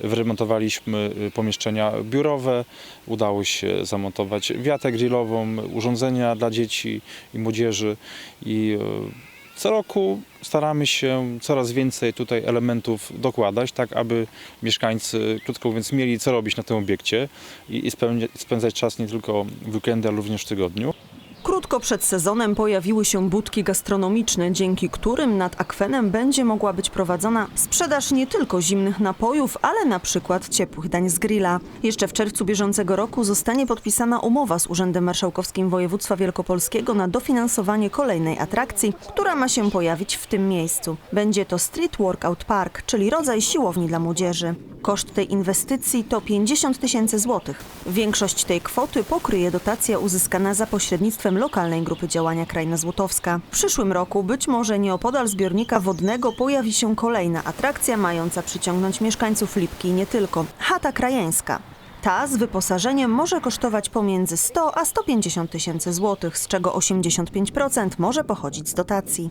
Wyremontowaliśmy y, pomieszczenia biurowe, udało się zamontować wiatę grillową, urządzenia dla dzieci i młodzieży i y, co roku staramy się coraz więcej tutaj elementów dokładać, tak aby mieszkańcy, krótko mówiąc, mieli co robić na tym obiekcie i, spędzać czas nie tylko w weekendy, ale również w tygodniu. Krótko przed sezonem pojawiły się budki gastronomiczne, dzięki którym nad akwenem będzie mogła być prowadzona sprzedaż nie tylko zimnych napojów, ale na przykład ciepłych dań z grilla. Jeszcze w czerwcu bieżącego roku zostanie podpisana umowa z Urzędem Marszałkowskim Województwa Wielkopolskiego na dofinansowanie kolejnej atrakcji, która ma się pojawić w tym miejscu. Będzie to Street Workout Park, czyli rodzaj siłowni dla młodzieży. Koszt tej inwestycji to 50 tysięcy złotych. Większość tej kwoty pokryje dotacja uzyskana za pośrednictwem lokalnej grupy działania Krajna Złotowska. W przyszłym roku być może nieopodal zbiornika wodnego pojawi się kolejna atrakcja mająca przyciągnąć mieszkańców Lipki i nie tylko. Chata krajeńska. Ta z wyposażeniem może kosztować pomiędzy 100 a 150 tysięcy złotych, z czego 85% może pochodzić z dotacji.